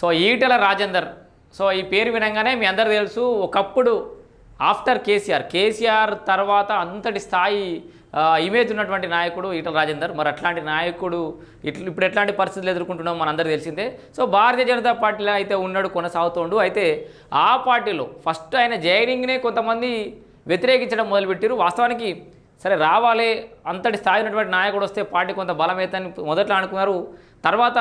So Etela Rajender. So ఈ పేరు వినంగానే మీ అందరు తెలుసు ఒకప్పుడు ఆఫ్టర్ కేసీఆర్ కేసీఆర్ తర్వాత అంతటి స్థాయి ఇమేజ్ ఉన్నటువంటి నాయకుడు ఈటల రాజేందర్. మరి అట్లాంటి నాయకుడు ఇట్ల ఇప్పుడు ఎట్లాంటి పరిస్థితులు ఎదుర్కొంటున్నాం మనందరూ తెలిసిందే. సో భారతీయ జనతా పార్టీలో అయితే ఉన్నాడు కొనసాగుతుండు. అయితే ఆ పార్టీలో ఫస్ట్ ఆయన జైనింగ్నే కొంతమంది వ్యతిరేకించడం మొదలుపెట్టారు వాస్తవానికి సరే రావాలి అంతటి స్థాయి ఉన్నటువంటి నాయకుడు వస్తే పార్టీ కొంత బలమైతని మొదట్లో అనుకున్నారు. తర్వాత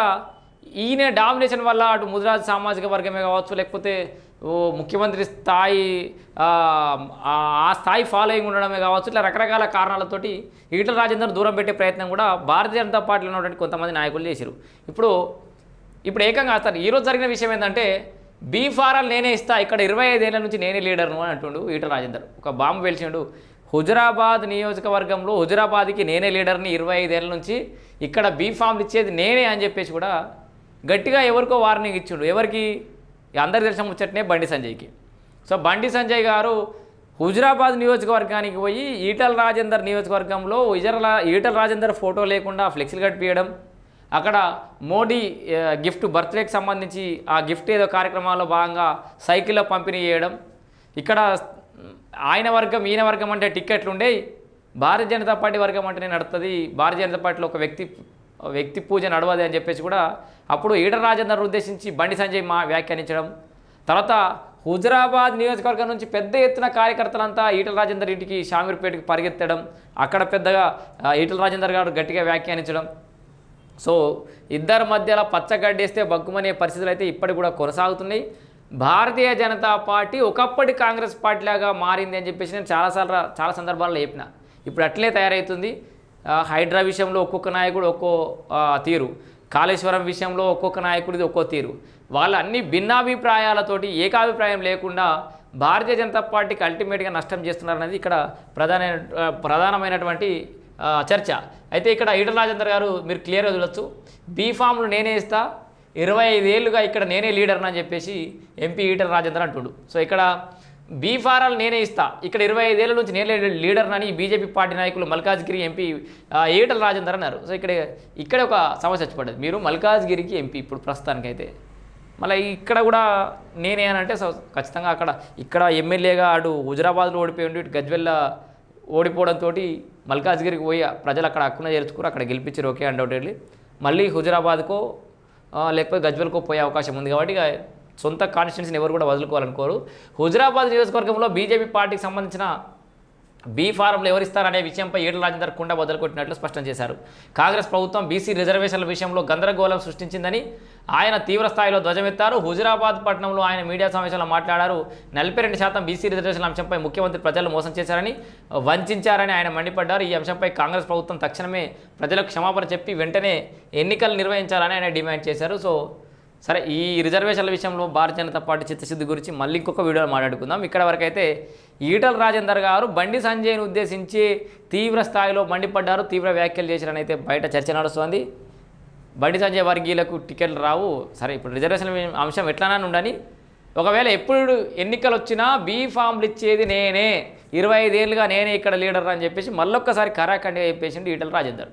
ఈయన డామినేషన్ వల్ల అటు ముదిరాజ్ సామాజిక వర్గమే కావచ్చు లేకపోతే ఓ ముఖ్యమంత్రి స్థాయి ఆ, స్థాయి ఫాలోయింగ్ ఉండడమే కావచ్చు ఇట్లా రకరకాల కారణాలతోటి ఈటల రాజేందర్ దూరం పెట్టే ప్రయత్నం కూడా భారతీయ జనతా పార్టీలో ఉన్నటువంటి కొంతమంది నాయకులు చేశారు. ఇప్పుడు ఇప్పుడు ఏకంగా సార్ ఈరోజు జరిగిన విషయం ఏంటంటే బీ ఫారాలు నేనే ఇస్తా ఇక్కడ ఇరవై ఐదేళ్ళ నుంచి నేనే లీడర్ను అని అంటుండు ఈటల రాజేందర్. ఒక బాంబు వెలిచిండు హుజురాబాద్ నియోజకవర్గంలో హుజురాబాద్కి నేనే లీడర్ని ఇరవై ఐదేళ్ళ నుంచి ఇక్కడ బీ ఫామ్లు ఇచ్చేది నేనే అని చెప్పేసి కూడా గట్టిగా ఎవరికో వార్నింగ్ ఇచ్చిండు. ఎవరికి? అందరికి తెలిసిన ముచ్చటనే బండి సంజయ్కి. సో బండి సంజయ్ గారు హుజురాబాద్ నియోజకవర్గానికి పోయి ఈటల రాజేందర్ నియోజకవర్గంలో ఇజర ఈటల రాజేందర్ ఫోటో లేకుండా ఫ్లెక్సీలు కట్టియడం అక్కడ మోడీ గిఫ్ట్ బర్త్డేకి సంబంధించి ఆ గిఫ్ట్ ఏదో కార్యక్రమాల్లో భాగంగా సైకిల్లో పంపిణీ చేయడం ఇక్కడ ఆయన వర్గం ఈయన వర్గం అంటే టిక్కెట్లు ఉండేవి భారతీయ జనతా పార్టీ వర్గం అంటేనే నడుస్తుంది భారతీయ జనతా పార్టీలో ఒక వ్యక్తి వ్యక్తి పూజ నడవది అని చెప్పేసి కూడా అప్పుడు ఈటల రాజేందర్ ఉద్దేశించి బండి సంజయ్ మా వ్యాఖ్యానించడం. తర్వాత హుజరాబాద్ నియోజకవర్గం నుంచి పెద్ద ఎత్తున కార్యకర్తలంతా ఈటల రాజేందర్ ఇంటికి షామీర్పేటకి పరిగెత్తడం. అక్కడ పెద్దగా ఈటల రాజేందర్ గారు గట్టిగా వ్యాఖ్యానించడం. సో ఇద్దరి మధ్యలో పచ్చగడ్డేస్తే బగ్గుమనే పరిస్థితులు అయితే ఇప్పటికి కూడా కొనసాగుతున్నాయి. భారతీయ జనతా పార్టీ ఒకప్పటి కాంగ్రెస్ పార్టీలాగా మారింది అని చెప్పేసి నేను చాలాసార్లు చాలా సందర్భాల్లో చెప్పిన. ఇప్పుడు అట్లే తయారవుతుంది హైడ్రా విషయంలో ఒక్కొక్క నాయకుడు ఒక్కో తీరు. కాళేశ్వరం విషయంలో ఒక్కొక్క నాయకుడిది ఒక్కో తీరు. వాళ్ళ అన్ని భిన్నాభిప్రాయాలతోటి ఏకాభిప్రాయం లేకుండా భారతీయ జనతా పార్టీకి అల్టిమేట్గా నష్టం చేస్తున్నారనేది ఇక్కడ ప్రధాన ప్రధానమైనటువంటి చర్చ. అయితే ఇక్కడ ఈటల రాజేందర్ గారు మీరు క్లియర్గా చూడొచ్చు. బీ ఫామ్లు నేనే ఇస్తా ఇరవై ఐదేళ్ళుగా ఇక్కడ నేనే లీడర్ అని చెప్పేసి ఎంపీ ఈటల రాజేందర్ అంటుడు. సో ఇక్కడ బీ ఫారాలు నేనే ఇస్తా. ఇక్కడ ఇరవై ఐదేళ్ళ నుంచి నేనే లీడర్నని బీజేపీ పార్టీ నాయకులు మల్కాజ్గిరి ఎంపీ ఏటల రాజేందర్ అన్నారు. సో ఇక్కడ ఇక్కడ ఒక సమస్య వచ్చిపడ్డది. మీరు మల్కాజ్గిరికి ఎంపీ ఇప్పుడు ప్రస్తుతానికైతే. మళ్ళీ ఇక్కడ కూడా నేనే అని అంటే సో ఖచ్చితంగా అక్కడ ఇక్కడ ఎమ్మెల్యేగా అటు హుజరాబాద్లో ఓడిపోయి ఉండి ఇటు గజ్వెల్ల ఓడిపోవడంతో మల్కాజ్గిరికి పోయి ప్రజలు అక్కడ హక్కున చేర్చుకుని అక్కడ గెలిపించారు. ఓకే అండౌటెడ్లీ మళ్ళీ హుజరాబాద్కో లేకపోతే గజ్వెల్కో పోయే అవకాశం ఉంది కాబట్టి సొంత కాన్స్టిట్యున్సీని ఎవరు కూడా వదులుకోవాలనుకోరు. హుజరాబాద్ నియోజకవర్గంలో బీజేపీ పార్టీకి సంబంధించిన బీ ఫారంలు ఎవరిస్తారనే విషయంపై ఏడు రాజేందర్ కుండ వదలుకొట్టినట్లు స్పష్టం చేశారు. కాంగ్రెస్ ప్రభుత్వం బీసీ రిజర్వేషన్ల విషయంలో గందరగోళం సృష్టించిందని ఆయన తీవ్ర స్థాయిలో ధ్వజమెత్తారు. హుజురాబాద్ పట్టణంలో ఆయన మీడియా సమావేశంలో మాట్లాడారు. నలభై రెండు శాతం బీసీ రిజర్వేషన్ల అంశంపై ముఖ్యమంత్రి ప్రజలు మోసం చేశారని వంచారని ఆయన మండిపడ్డారు. ఈ అంశంపై కాంగ్రెస్ ప్రభుత్వం తక్షణమే ప్రజలకు క్షమాపణ చెప్పి వెంటనే ఎన్నికలు నిర్వహించాలని ఆయన డిమాండ్ చేశారు. సో సరే ఈ రిజర్వేషన్ల విషయంలో భారతీయ జనతా పార్టీ చిత్తశుద్ధి గురించి మళ్ళీ ఇంకొక వీడియోలో మాట్లాడుకుందాం. ఇక్కడ వరకైతే ఈటల రాజేందర్ గారు బండి సంజయ్ను ఉద్దేశించి తీవ్ర స్థాయిలో మండిపడ్డారు తీవ్ర వ్యాఖ్యలు చేశారని అయితే బయట చర్చ నడుస్తోంది. బండి సంజయ్ వర్గీయులకు టికెట్లు రావు. సరే ఇప్పుడు రిజర్వేషన్ అంశం ఎట్లానా ఉండని ఒకవేళ ఎప్పుడు ఎన్నికలు వచ్చినా బీ ఫామ్లు ఇచ్చేది నేనే. ఇరవై ఐదేళ్ళుగా నేనే ఇక్కడ లీడర్ అని చెప్పేసి మళ్ళొక్కసారి కరాఖండిగా చెప్పేసిండు ఈటల రాజేందర్.